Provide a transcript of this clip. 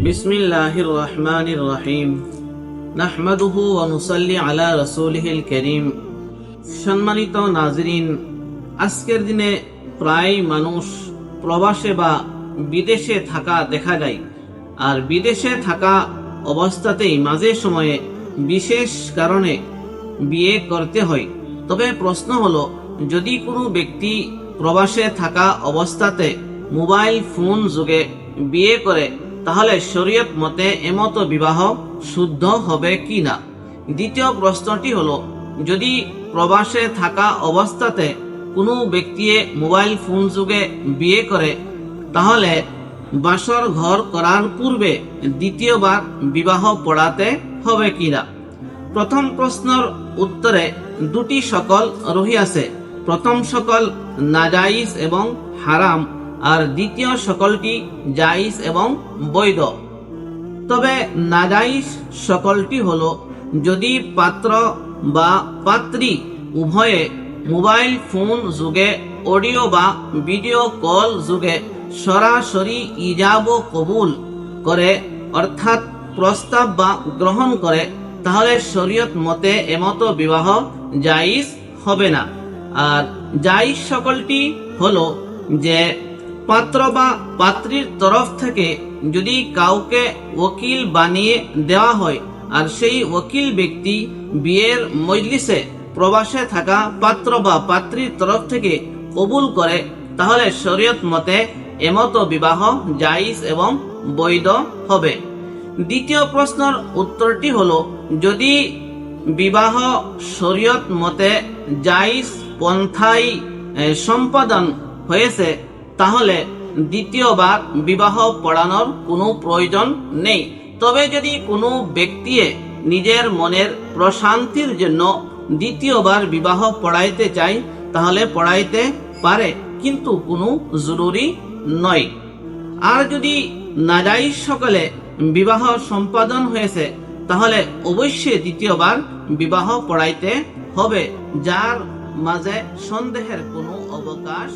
بسم الله الرحمن الرحيم نحمده ونصلي على رسوله الكريم সম্মানিত নাজরিন আজকের দিনে প্রায় মানুষ প্রবাসে বা বিদেশে থাকা দেখা যায় আর বিদেশে থাকা অবস্থাতেই মাঝে সময়ে বিশেষ কারণে বিয়ে করতে হয় তবে প্রশ্ন হলো যদি কোনো ব্যক্তি প্রবাসে থাকা অবস্থাতে মোবাইল ফোন যুগে বিয়ে করে তাহলে শরীয়ত মতে এমত বিবাহ শুদ্ধ হবে কি না দ্বিতীয় প্রশ্নটি হলো, যদি প্রবাসে থাকা অবস্থাতে কোনো ব্যক্তি মোবাইল ফোন যুগে বিয়ে করে, তাহলে বাসর ঘর করার পূর্বে দ্বিতীয়বার বিবাহ পড়াতে হবে কিনা? প্রথম প্রশ্নের উত্তরে দুটি সকল রহিয়াছে। প্রথম সকল নাজাইজ এবং হারাম। আর দ্বিতীয় সকলটি জাইজ এবং বৈধ। তবে নাজাইজ সকলটি হলো, যদি পাত্র বা পাত্রী উভয়ে মোবাইল ফোন যুগে, অডিও বা ভিডিও কল যুগে সরাসরি ইজাব কবুল করে, অর্থাৎ প্রস্তাব বা গ্রহণ করে, তাহলে শরীয়ত মতে এমতো বিবাহ জাইজ হবে না। আর জাইজ সকলটি হলো যে পাত্র বা পাত্রীর তরফ থেকে যদি কাউকে ওকিল বানিয়ে দেওয়া হয়, আর সেই ওকিল ব্যক্তি বিয়ের মজলিসে প্রবাসে থাকা পাত্র বা পাত্রীর তরফ থেকে কবুল করে, তাহলে শরীয়ত মতে এমতো বিবাহ জাইজ এবং বৈধ হবে। দ্বিতীয় প্রশ্নের উত্তরটি হলো, যদি বিবাহ শরীয়ত মতে জাইজ পন্থাই সম্পাদন হয়েছে তাহলে দ্বিতীয়বার বিবাহ পড়ানোর কোনো প্রয়োজন নেই। তবে যদি কোনো ব্যক্তি নিজের মনের প্রশান্তির জন্য দ্বিতীয়বার বিবাহ পড়াইতে চায়, তাহলে পড়াইতে পারে, কিন্তু কোনো জরুরি নয়। আর যদি নাজাইজ সকলে বিবাহ সম্পাদন হয়েছে, তাহলে অবশ্যই দ্বিতীয়বার বিবাহ পড়াইতে হবে, যার মাঝে সন্দেহের কোনো অবকাশ